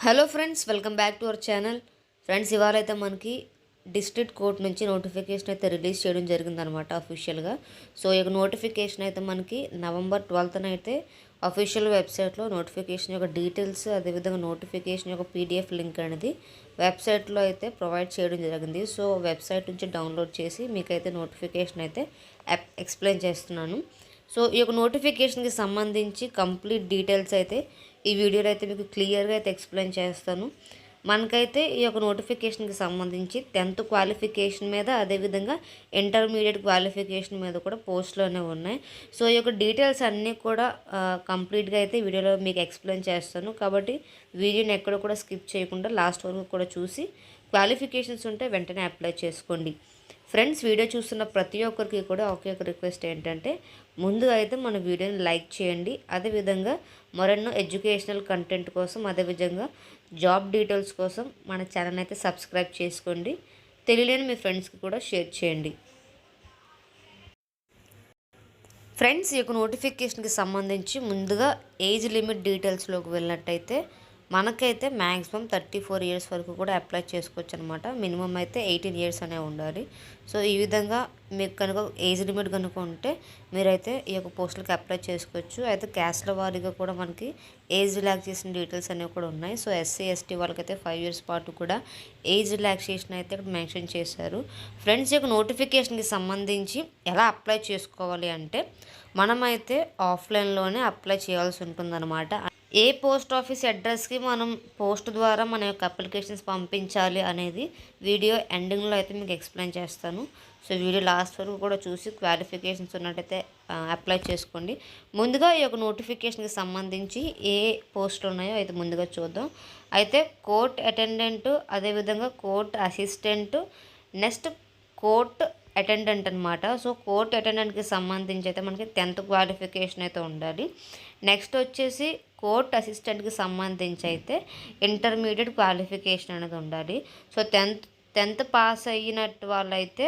Hello friends welcome back to our channel. Friends ఇవాళ అయితే మనకి డిస్ట్రిక్ట్ కోర్ట్ నుంచి నోటిఫికేషన్ అయితే రిలీజ్ చేయడం జరిగిందనమాట అఫీషియల్గా సో ఈ యొక్క నోటిఫికేషన్ అయితే మనకి నవంబర్ ట్వెల్త్న అయితే అఫీషియల్ వెబ్సైట్లో నోటిఫికేషన్ యొక్క డీటెయిల్స్ అదేవిధంగా నోటిఫికేషన్ యొక్క పీడిఎఫ్ లింక్ అనేది వెబ్సైట్లో అయితే ప్రొవైడ్ చేయడం జరిగింది. సో వెబ్సైట్ నుంచి డౌన్లోడ్ చేసి మీకైతే నోటిఫికేషన్ అయితే ఎక్స్ప్లెయిన్ చేస్తున్నాను. సో ఈ యొక్క నోటిఫికేషన్కి సంబంధించి కంప్లీట్ డీటెయిల్స్ అయితే ఈ వీడియోలో అయితే మీకు క్లియర్గా అయితే ఎక్స్ప్లెయిన్ చేస్తాను. మనకైతే ఈ యొక్క నోటిఫికేషన్కి సంబంధించి టెన్త్ క్వాలిఫికేషన్ మీద అదేవిధంగా ఇంటర్మీడియట్ క్వాలిఫికేషన్ మీద కూడా పోస్టులోనే ఉన్నాయి. సో ఈ యొక్క డీటెయిల్స్ అన్నీ కూడా కంప్లీట్గా అయితే వీడియోలో మీకు ఎక్స్ప్లెయిన్ చేస్తాను. కాబట్టి వీడియోని ఎక్కడ కూడా స్కిప్ చేయకుండా లాస్ట్ వరకు కూడా చూసి క్వాలిఫికేషన్స్ ఉంటే వెంటనే అప్లై చేసుకోండి. ఫ్రెండ్స్ వీడియో చూస్తున్న ప్రతి ఒక్కరికి కూడా ఒకే ఒక రిక్వెస్ట్ ఏంటంటే ముందుగా అయితే మన వీడియోని లైక్ చేయండి. అదేవిధంగా మరెన్నో ఎడ్యుకేషనల్ కంటెంట్ కోసం అదేవిధంగా జాబ్ డీటెయిల్స్ కోసం మన ఛానల్ అయితే సబ్స్క్రైబ్ చేసుకోండి. తెలియలేని మీ ఫ్రెండ్స్కి కూడా షేర్ చేయండి. ఫ్రెండ్స్ ఈ యొక్క నోటిఫికేషన్కి సంబంధించి ముందుగా ఏజ్ లిమిట్ డీటెయిల్స్లోకి వెళ్ళినట్టయితే మనకైతే మ్యాక్సిమం థర్టీ ఫోర్ ఇయర్స్ వరకు కూడా అప్లై చేసుకోవచ్చు అనమాట మినిమం అయితే ఎయిటీన్ ఇయర్స్ అనే ఉండాలి. సో ఈ విధంగా మీకు కనుక ఏజ్ లిమిట్ కనుక ఉంటే మీరైతే ఈ యొక్క పోస్టులకి అప్లై చేసుకోవచ్చు. అయితే క్యాస్ట్ల వారీగా కూడా మనకి ఏజ్ రిలాక్సేషన్ డీటెయిల్స్ అనేవి కూడా ఉన్నాయి. సో ఎస్సీ ఎస్టీ వాళ్ళకైతే ఫైవ్ ఇయర్స్ పాటు కూడా ఏజ్ రిలాక్సేషన్ అయితే ఇక్కడ మెన్షన్ చేశారు. ఫ్రెండ్స్ యొక్క నోటిఫికేషన్కి సంబంధించి ఎలా అప్లై చేసుకోవాలి అంటే మనమైతే ఆఫ్లైన్లోనే అప్లై చేయాల్సి ఉంటుందన్నమాట ఏ పోస్ట్ ఆఫీస్ అడ్రస్కి మనం పోస్ట్ ద్వారా మన యొక్క అప్లికేషన్స్ పంపించాలి అనేది వీడియో ఎండింగ్లో అయితే మీకు ఎక్స్ప్లెయిన్ చేస్తాను. సో వీడియో లాస్ట్ వరకు కూడా చూసి క్వాలిఫికేషన్స్ ఉన్నట్టయితే అప్లై చేసుకోండి. ముందుగా ఈ యొక్క నోటిఫికేషన్కి సంబంధించి ఏ పోస్టులు ఉన్నాయో అయితే ముందుగా చూద్దాం. అయితే కోర్ట్ అటెండెంట్ అదేవిధంగా court assistant next court attendant అనమాట సో కోర్ట్ అటెండెంట్కి సంబంధించి అయితే మనకి టెన్త్ క్వాలిఫికేషన్ అయితే ఉండాలి. నెక్స్ట్ వచ్చేసి కోర్ట్ అసిస్టెంట్కి సంబంధించి అయితే ఇంటర్మీడియట్ క్వాలిఫికేషన్ అనేది ఉండాలి. సో టెన్త్ టెన్త్ పాస్ అయినట్టు వాళ్ళైతే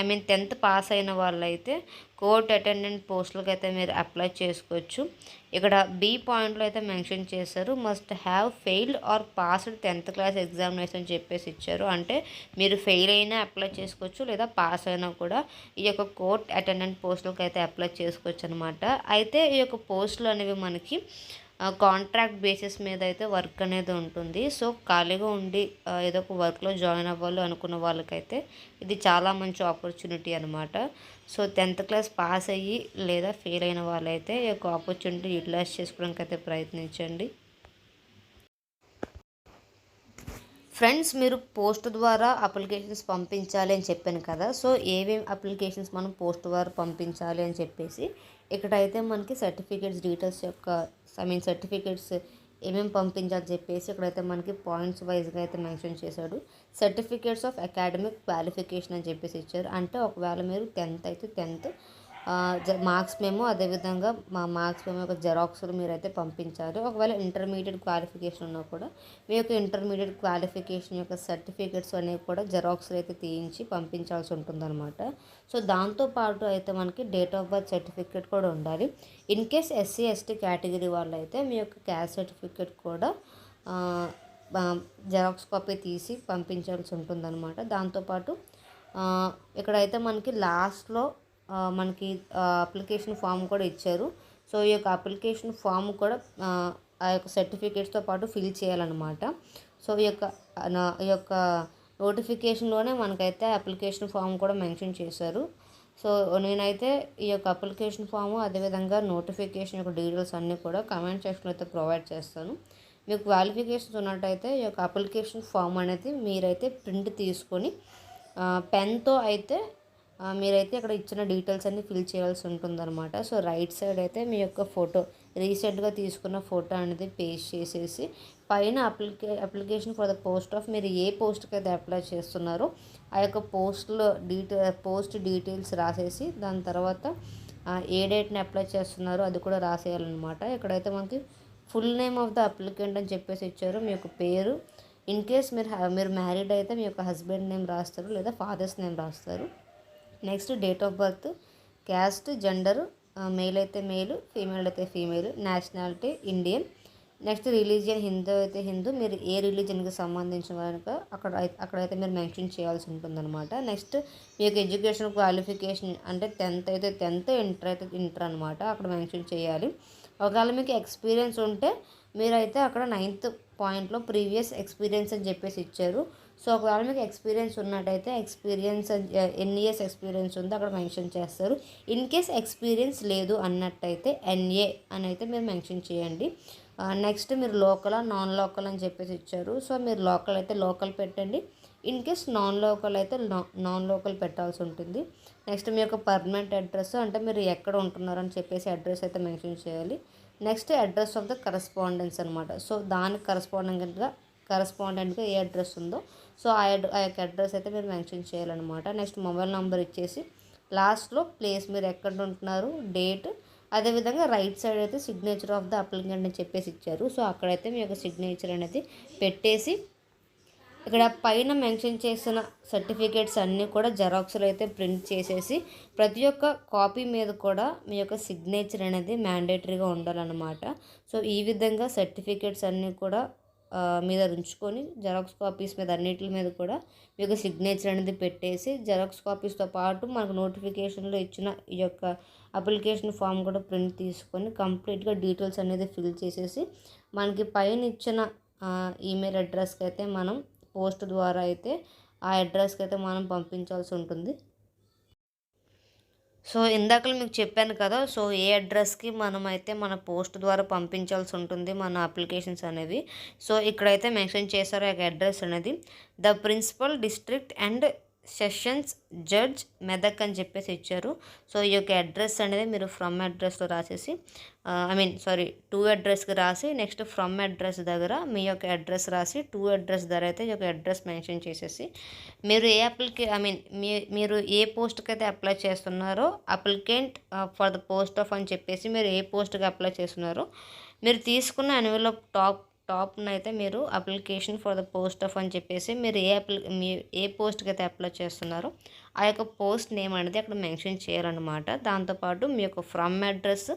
ఐ మీన్ టెన్త్ పాస్ అయిన వాళ్ళైతే కోర్ట్ అటెండెంట్ పోస్టులకు అయితే మీరు అప్లై చేసుకోవచ్చు. ఇక్కడ బి పాయింట్లో అయితే మెన్షన్ చేశారు must have failed or passed tenth class examination చెప్పేసి ఇచ్చారు. అంటే మీరు ఫెయిల్ అయినా అప్లై చేసుకోవచ్చు లేదా పాస్ అయినా కూడా ఈ యొక్క కోర్ట్ అటెండెంట్ పోస్టులకు అయితే అప్లై చేసుకోవచ్చు అనమాట అయితే ఈ యొక్క పోస్టులు అనేవి మనకి కాంట్రాక్ట్ బేసిస్ మీద అయితే వర్క్ అనేది ఉంటుంది. సో ఖాళీగా ఉండి ఏదో ఒక వర్క్లో జాయిన్ అవ్వాలి అనుకున్న వాళ్ళకైతే ఇది చాలా మంచి ఆపర్చునిటీ అనమాట సో టెన్త్ క్లాస్ పాస్ అయ్యి లేదా ఫెయిల్ అయిన వాళ్ళైతే ఈ యొక్క ఆపర్చునిటీ యూటిలైజ్ చేసుకోవడానికి అయితే ప్రయత్నించండి. ఫ్రెండ్స్ మీరు పోస్ట్ ద్వారా అప్లికేషన్స్ పంపించాలి అని చెప్పాను కదా. సో ఏమేమి అప్లికేషన్స్ మనం పోస్ట్ ద్వారా పంపించాలి అని చెప్పేసి ఇక్కడైతే మనకి సర్టిఫికేట్స్ డీటెయిల్స్ యొక్క ఐ మీన్ సర్టిఫికేట్స్ ఏమేమి పంపించాలని చెప్పేసి ఇక్కడైతే మనకి పాయింట్స్ వైజ్గా అయితే మెన్షన్ చేశాడు. సర్టిఫికేట్స్ ఆఫ్ అకాడమిక్ క్వాలిఫికేషన్ అని చెప్పేసి ఇచ్చారు. అంటే ఒకవేళ మీరు టెన్త్ అయితే టెన్త్ మార్క్స్ మేము అదేవిధంగా మా మార్క్స్ మేము ఒక జెరాక్స్లు మీరైతే పంపించాలి ఒకవేళ ఇంటర్మీడియట్ క్వాలిఫికేషన్ ఉన్నా కూడా మీ యొక్క ఇంటర్మీడియట్ క్వాలిఫికేషన్ యొక్క సర్టిఫికేట్స్ అనేవి కూడా జెరాక్స్లు అయితే తీయించి పంపించాల్సి ఉంటుందన్నమాట. సో దాంతోపాటు అయితే మనకి డేట్ ఆఫ్ బర్త్ సర్టిఫికేట్ కూడా ఉండాలి. In case SC ST category వాళ్ళు అయితే మీ యొక్క క్యాస్ట్ సర్టిఫికేట్ కూడా జెరాక్స్ కాపీ తీసి పంపించాల్సి ఉంటుందన్నమాట. దాంతోపాటు ఇక్కడైతే మనకి లాస్ట్లో మనకి అప్లికేషన్ ఫామ్ కూడా ఇచ్చారు. సో ఈ యొక్క అప్లికేషన్ ఫామ్ కూడా ఆ యొక్క సర్టిఫికేట్స్తో పాటు ఫిల్ చేయాలన్నమాట. సో ఈ యొక్క ఈ యొక్క నోటిఫికేషన్లోనే మనకైతే అప్లికేషన్ ఫామ్ కూడా మెన్షన్ చేశారు. సో నేనైతే ఈ యొక్క అప్లికేషన్ ఫాము అదేవిధంగా నోటిఫికేషన్ యొక్క డీటెయిల్స్ అన్నీ కూడా కమెంట్ సెక్షన్లో అయితే ప్రొవైడ్ చేస్తాను. మీకు క్వాలిఫికేషన్స్ ఉన్నట్టయితే ఈ యొక్క అప్లికేషన్ ఫామ్ అనేది మీరైతే ప్రింట్ తీసుకొని పెన్తో అయితే మీరైతే అక్కడ ఇచ్చిన డీటెయిల్స్ అన్ని ఫిల్ చేయాల్సి ఉంటుందన్నమాట. సో రైట్ సైడ్ అయితే మీ యొక్క ఫోటో రీసెంట్గా తీసుకున్న ఫోటో అనేది పేస్ట్ చేసేసి పైన అప్లికే application for the post of మీరు ఏ పోస్ట్కి అయితే అప్లై చేస్తున్నారో ఆ యొక్క పోస్ట్లో డీటెయిల్ పోస్ట్ డీటెయిల్స్ రాసేసి దాని తర్వాత ఏ డేట్ని అప్లై చేస్తున్నారో అది కూడా రాసేయాలన్నమాట. ఇక్కడైతే మనకి full name of the applicant అని చెప్పేసి ఇచ్చారు. మీ యొక్క పేరు ఇన్ కేస్ మీరు మీరు మ్యారీడ్ అయితే మీ యొక్క హస్బెండ్ నేమ్ రాస్తారు లేదా ఫాదర్స్ నేమ్ రాస్తారు. Next date of birth caste gender male అయితే మేలు ఫీమేల్ అయితే female nationality Indian next religion Hindu అయితే హిందూ. మీరు ఏ రిలీజియన్కి సంబంధించిన కనుక అక్కడ అక్కడైతే మీరు మెన్షన్ చేయాల్సి ఉంటుందన్నమాట. నెక్స్ట్ మీ యొక్క ఎడ్యుకేషన్ క్వాలిఫికేషన్ అంటే టెన్త్ అయితే టెన్త్ ఇంటర్ అయితే ఇంటర్ అనమాట అక్కడ మెన్షన్ చేయాలి. ఒకవేళ మీకు ఎక్స్పీరియన్స్ ఉంటే మీరైతే అక్కడ నైన్త్ పాయింట్లో ప్రీవియస్ ఎక్స్పీరియన్స్ అని చెప్పేసి ఇచ్చారు. సో ఒకవేళ మీకు ఎక్స్పీరియన్స్ ఉన్నట్టయితే ఎక్స్పీరియన్స్ ఎన్ని ఇయర్స్ ఎక్స్పీరియన్స్ ఉందో అక్కడ మెన్షన్ చేస్తారు. ఇన్ కేస్ ఎక్స్పీరియన్స్ లేదు అన్నట్టయితే ఎన్ఏ అని అయితే మీరు మెన్షన్ చేయండి. నెక్స్ట్ మీరు లోకల్ నాన్ లోకల్ అని చెప్పేసి ఇచ్చారు. సో మీరు లోకల్ అయితే లోకల్ పెట్టండి. ఇన్ కేస్ నాన్ లోకల్ అయితే నాన్ లోకల్ పెట్టాల్సి ఉంటుంది. నెక్స్ట్ మీ యొక్క పర్మనెంట్ అడ్రస్ అంటే మీరు ఎక్కడ ఉంటున్నారని చెప్పేసి అడ్రస్ అయితే మెన్షన్ చేయాలి. Next address of the correspondence అనమాట సో దానికి కరస్పాండెంట్గా కరస్పాండెంట్గా ఏ అడ్రస్ ఉందో. సో ఆ అడ్ ఆ యొక్క అడ్రస్ అయితే మీరు మెన్షన్ చేయాలన్నమాట. నెక్స్ట్ మొబైల్ నెంబర్ ఇచ్చేసి లాస్ట్లో ప్లేస్ మీరు ఎక్కడ ఉంటున్నారు డేట్ అదేవిధంగా రైట్ సైడ్ అయితే సిగ్నేచర్ ఆఫ్ ద అప్లికెంట్ అని చెప్పేసి ఇచ్చారు. సో అక్కడైతే మీ యొక్క సిగ్నేచర్ అనేది పెట్టేసి ఇక్కడ పైన మెన్షన్ చేసిన సర్టిఫికేట్స్ అన్నీ కూడా జెరాక్స్లు అయితే ప్రింట్ చేసేసి ప్రతి ఒక్క కాపీ మీద కూడా మీ యొక్క సిగ్నేచర్ అనేది మ్యాండేటరీగా ఉండాలన్నమాట. సో ఈ విధంగా సర్టిఫికేట్స్ అన్నీ కూడా మీద ఉంచుకొని జెరాక్స్ కాపీస్ మీద అన్నిటి మీద కూడా మీకు యొక్క సిగ్నేచర్ అనేది పెట్టేసి జెరాక్స్ కాపీస్తో పాటు మనకు నోటిఫికేషన్లో ఇచ్చిన ఈ యొక్క అప్లికేషన్ ఫామ్ కూడా ప్రింట్ తీసుకొని కంప్లీట్గా డీటెయిల్స్ అనేది ఫిల్ చేసేసి మనకి పైన ఇచ్చిన ఈమెయిల్ అడ్రస్కి అయితే మనం పోస్ట్ ద్వారా అయితే ఆ అడ్రస్కి అయితే మనం పంపించాల్సి ఉంటుంది. సో ఇందాకలు మీకు చెప్పాను కదా సో ఏ అడ్రస్కి మనం అయితే మన పోస్ట్ ద్వారా పంపించాల్సి ఉంటుంది మన అప్లికేషన్స్ అనేవి. సో ఇక్కడైతే మెన్షన్ చేశారు అడ్రస్ అనేది. The principal district and sessions judge Medak అని చెప్పేసి ఇచ్చారు. సో ఈ యొక్క అడ్రస్ అనేది మీరు ఫ్రమ్ అడ్రస్లో రాసేసి ఐ మీన్ సారీ టూ అడ్రస్కి రాసి నెక్స్ట్ ఫ్రమ్ అడ్రస్ దగ్గర మీ యొక్క అడ్రస్ రాసి టూ అడ్రస్ దగ్గర అయితే ఈ యొక్క అడ్రస్ మెన్షన్ చేసేసి మీరు ఏ అప్లికే ఐ మీన్ మీ మీరు ఏ పోస్ట్కి అయితే అప్లై చేస్తున్నారో applicant for the post of అని చెప్పేసి మీరు ఏ పోస్ట్కి అప్లై చేస్తున్నారో మీరు తీసుకున్న ఎన్వెలప్ టాప్ టాప్ను అయితే మీరు application for the post of అని చెప్పేసి మీరు ఏ అప్లి మీ ఏ పోస్ట్కి అయితే అప్లై చేస్తున్నారో ఆ యొక్క పోస్ట్ నేమ్ అనేది అక్కడ మెన్షన్ చేయాలన్నమాట. దాంతోపాటు మీ యొక్క from address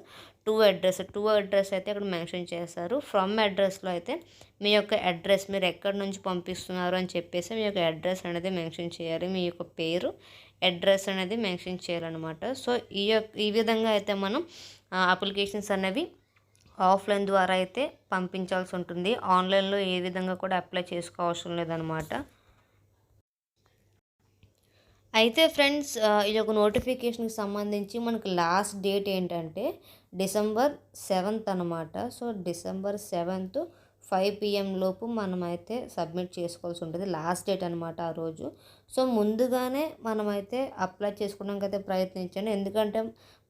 to address to address అయితే అక్కడ మెన్షన్ చేస్తారు ఫ్రమ్ అడ్రస్లో అయితే మీ యొక్క అడ్రస్ మీరు ఎక్కడి నుంచి పంపిస్తున్నారు అని చెప్పేసి మీ యొక్క అడ్రస్ అనేది మెన్షన్ చేయాలి. మీ యొక్క పేరు అడ్రస్ అనేది మెన్షన్ చేయాలన్నమాట. సో ఈ యొక్క ఈ విధంగా అయితే మనం అప్లికేషన్స్ అనేవి ఆఫ్లైన్ ద్వారా అయితే పంపించాల్సి ఉంటుంది. ఆన్లైన్లో ఏ విధంగా కూడా అప్లై చేసుకోవసరం లేదనమాట అయితే ఫ్రెండ్స్ ఈ యొక్క నోటిఫికేషన్కి సంబంధించి మనకు లాస్ట్ డేట్ ఏంటంటే డిసెంబర్ సెవెంత్ అనమాట so December seventh five PM లోపు మనమైతే సబ్మిట్ చేసుకోవాల్సి ఉంటుంది. లాస్ట్ డేట్ అనమాట ఆ రోజు. సో ముందుగానే మనమైతే అప్లై చేసుకోవడానికి అయితే ప్రయత్నించాను. ఎందుకంటే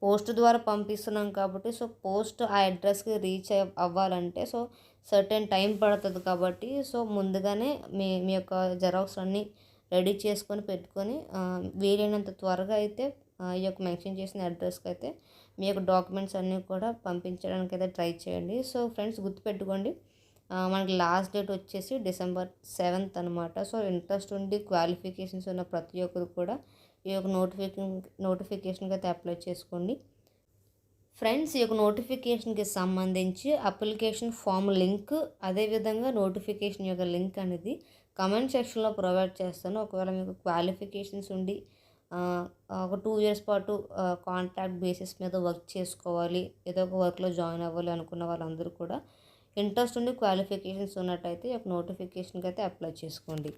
పోస్ట్ ద్వారా పంపిస్తున్నాం కాబట్టి సో పోస్ట్ ఆ అడ్రస్కి రీచ్ అవ్వాలంటే సో సర్టెన్ టైం పడుతుంది కాబట్టి సో ముందుగానే మీ మీ యొక్క జెరాక్స్ అన్నీ రెడీ చేసుకొని పెట్టుకొని వీలైనంత త్వరగా అయితే ఈ యొక్క మెన్షన్ చేసిన అడ్రస్కి అయితే మీ యొక్క డాక్యుమెంట్స్ అన్నీ కూడా పంపించడానికి అయితే ట్రై చేయండి. సో ఫ్రెండ్స్ గుర్తుపెట్టుకోండి మనకి లాస్ట్ డేట్ వచ్చేసి డిసెంబర్ సెవెంత్ అనమాట సో ఇంట్రెస్ట్ ఉండి క్వాలిఫికేషన్స్ ఉన్న ప్రతి ఒక్కరు కూడా ఈ యొక్క నోటిఫికేషన్ నోటిఫికేషన్కి అయితే అప్లై చేసుకోండి. ఫ్రెండ్స్ ఈ యొక్క నోటిఫికేషన్కి సంబంధించి అప్లికేషన్ ఫామ్ లింక్ అదేవిధంగా నోటిఫికేషన్ యొక్క లింక్ అనేది కమెంట్ సెక్షన్లో ప్రొవైడ్ చేస్తాను. ఒకవేళ మీకు క్వాలిఫికేషన్స్ ఉండి ఒక టూ ఇయర్స్ పాటు కాంట్రాక్ట్ బేసిస్ మీద వర్క్ చేసుకోవాలి ఏదో ఒక వర్క్లో జాయిన్ అవ్వాలి అనుకున్న వాళ్ళందరూ కూడా ఇంట్రెస్ట్ ఉండి క్వాలిఫికేషన్స్ ఉన్నట్టయితే ఈ యొక్క నోటిఫికేషన్కి అయితే అప్లై చేసుకోండి.